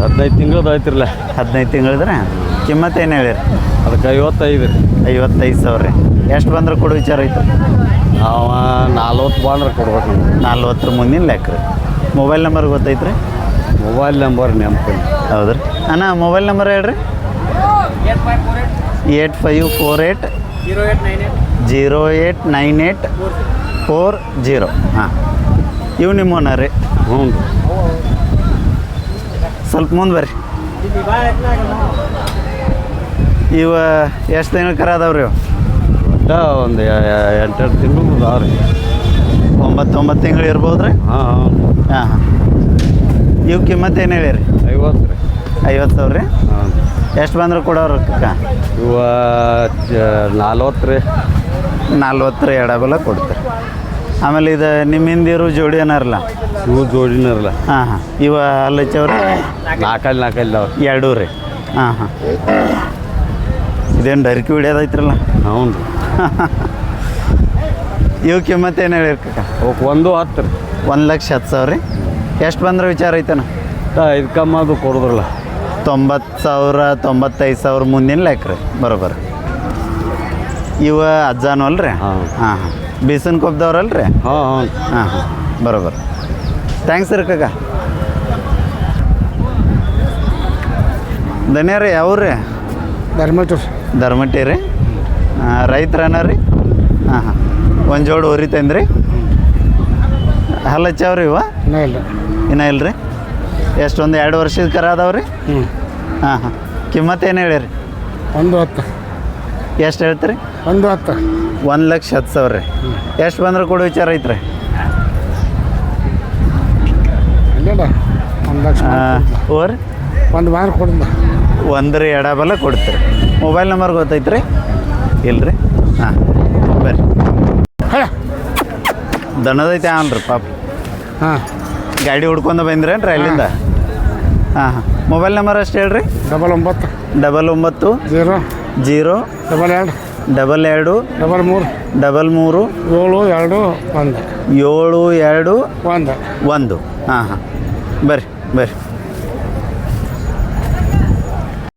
ಹದಿನೈದು ತಿಂಗಳದ್ದು ಆಯ್ತಿರಲ್ಲ ಹದಿನೈದು ತಿಂಗಳದ್ರಿ? ಕಿಮ್ಮತ್ತು ಏನು ಹೇಳಿರಿ? ಅದಕ್ಕೆ ಐವತ್ತೈದು ರೀ. ಐವತ್ತೈದು ಸಾವಿರ ರೀ. ಎಷ್ಟು ಬಂದ್ರೆ ಕೊಡು ವಿಚಾರ ಐತೆ? ನಾವು ನಲ್ವತ್ತು ಬಂದ್ರೆ ಕೊಡ್ಬೇಕು ನಮ್ಗೆ. ನಲ್ವತ್ತರ ಮುಂದಿನ ಲೆಕ್ಕ ರೀ. ಮೊಬೈಲ್ ನಂಬರ್ ಗೊತ್ತೈತೆ ರೀ ಮೊಬೈಲ್ ನಂಬರ್ ನೆನಪು ಹೌದು ರೀ ಅಣ್ಣ ಮೊಬೈಲ್ ನಂಬರ್ ಹೇಳ್ರಿ. Eight five four eight zero eight nine eight zero eight nine eight four zero. ಹಾಂ. ಇವು ನಿಮ್ಮನ ರೀ? ಹ್ಞೂ ರೀ. ಸ್ವಲ್ಪ ಮುಂದೆ ಬರ್ರಿ. ಇವ ಎಷ್ಟು ತಿಂಗಳ ಕರ ಅದಾವ್ರಿ ಒಂದು ಎಂಟೆರಡು ತಿಂಗಳು ಅದಾವ್ರಿ. ಒಂಬತ್ತು ಒಂಬತ್ತು ತಿಂಗಳು ಇರ್ಬೋದು ರೀ ಹಾಂ. ಹಾಂ ಹಾಂ. ಇವು ಕಿಮ್ಮತ್ತು ಏನು ಹೇಳಿರಿ? ಐವತ್ತು ರೀ. ಐವತ್ತು ಸಾವಿರ ರೀ ಹಾಂ. ಎಷ್ಟು ಬಂದ್ರೆ ಕೊಡೋರು ಇವ ನಲ್ವತ್ತು ರೀ. ನಲ್ವತ್ತರ ಎಡಬಲ ಕೊಡ್ತಾರೆ. ಆಮೇಲೆ ಇದು ನಿಮ್ಮ ಹಿಂದಿರು ಜೋಡಿ ಏನಾರಲ್ಲ ಇವು ಜೋಡಿನರಲ್ಲ. ಹಾಂ ಹಾಂ. ಇವ ಅಲ್ಲಚ್ಚವ್ರಿ ನಾಲ್ಕಲ್ಲಿ ನಾಲ್ಕಲ್ಲಿ ಅವ ಎರಡೂ ರೀ. ಹಾಂ ಹಾಂ. ಇದೇನು ಡರ್ಕಿ ಹಿಡಿಯೋದೈತ್ರಲ್ಲ? ಹ್ಞೂ ರೀ ಇವು ಕಿಮ್ಮತ್ತು ಏನು ಹೇಳಿರ್ಕ ಅವಕ್ಕೆ ಒಂದು ಹತ್ತು ರೀ. ಒಂದು ಲಕ್ಷ ಹತ್ತು ಸಾವಿರ ರೀ. ಎಷ್ಟು ಬಂದ್ರೆ ವಿಚಾರ ಐತನ? ಇದು ಕಮ್ಮ ಅದು ಕೊಡೋದ್ರಲ್ಲ. ತೊಂಬತ್ತು ಸಾವಿರ ತೊಂಬತ್ತೈದು ಸಾವಿರ ಮುಂದಿನ ಲೆಕ್ಕ ರೀ. ಬರೋಬ್ಬರ ಇವ ಅಜ್ಜಾನು ಅಲ್ರಿ ಹಾಂ. ಹಾಂ. ಹಾಂ. ಬೀಸನ್ ಕೊಬ್ದವ್ರಲ್ಲ ರೀ ಹಾಂ ಹಾಂ. ಹಾಂ ಹಾಂ. ಬರೋಬ್ಬರ ಥ್ಯಾಂಕ್ಸ್ ರೀ ಕಾಕ. ಧನ್ಯ ರೀ ಯಾವ್ರಿ ಧರ್ಮಟೂರ್ ಧರ್ಮಟ್ಟಿ ರೀ? ರೈತರನ ರೀ? ಹಾಂ ಹಾಂ. ಒಂದು ಜೋಡು ಹೋರಿ ತಂದ್ರಿ? ಹಲ್ಲಚ್ಚವ್ರಿ ಇವ? ಇನ್ನೂ ಇಲ್ಲ. ಇನ್ನೂ ಇಲ್ಲ ರೀ ಎಷ್ಟೊಂದು ಎರಡು ವರ್ಷದ ಕರ ಅದಾವ್ರಿ ರೀ? ಹಾಂ ಹಾಂ. ಕಿಮ್ಮತ್ತು ಏನು ಹೇಳಿರಿ? ಒಂದು ಹತ್ತು. ಎಷ್ಟು ಹೇಳ್ತೀರಿ? ಒಂದು ಹತ್ತು. ಒಂದು ಲಕ್ಷ ಹತ್ತು ಸಾವಿರ ರೀ. ಎಷ್ಟು ಬಂದ್ರೆ ಕೊಡೋ ವಿಚಾರ ಐತ್ರಿ? ಇಲ್ಲಿಲ್ಲ ಒಂದು ಲಕ್ಷ ಓರಿ ಒಂದು ಮಾರು ಕೊಡಿಲ್ಲ ಒಂದ್ರ ಎಡಬಲ ಕೊಡ್ತೀರಿ. ಮೊಬೈಲ್ ನಂಬರ್ ಗೊತ್ತೈತ್ರಿ? ಇಲ್ರಿ? ಹಾಂ ಬರ್ರಿ. ದನದೈತೆ ಅವನ್ರಿ ಪಾಪ. ಹಾಂ. ಗಾಡಿ ಹುಡ್ಕೊಂಡು ಬಂದ್ರೇನ್ರಿ ಅಲ್ಲಿಂದ? ಹಾಂ. ಹಾಂ ಮೊಬೈಲ್ ನಂಬರ್ ಅಷ್ಟು ಹೇಳ್ರಿ? ಡಬಲ್ ಒಂಬತ್ತು. ಡಬಲ್ ಒಂಬತ್ತು. ಜೀರೋ. ಜೀರೋ. ಡಬಲ್ ಎರಡು. ಡಬಲ್ ಎರಡು. ಡಬಲ್ ಮೂರು. ಡಬಲ್ ಮೂರು. ಏಳು ಎರಡು ಒಂದು. ಏಳು ಎರಡು ಒಂದು. ಒಂದು. ಹಾಂ ಹಾಂ. ಬರ್ರಿ ಬರ್ರಿ.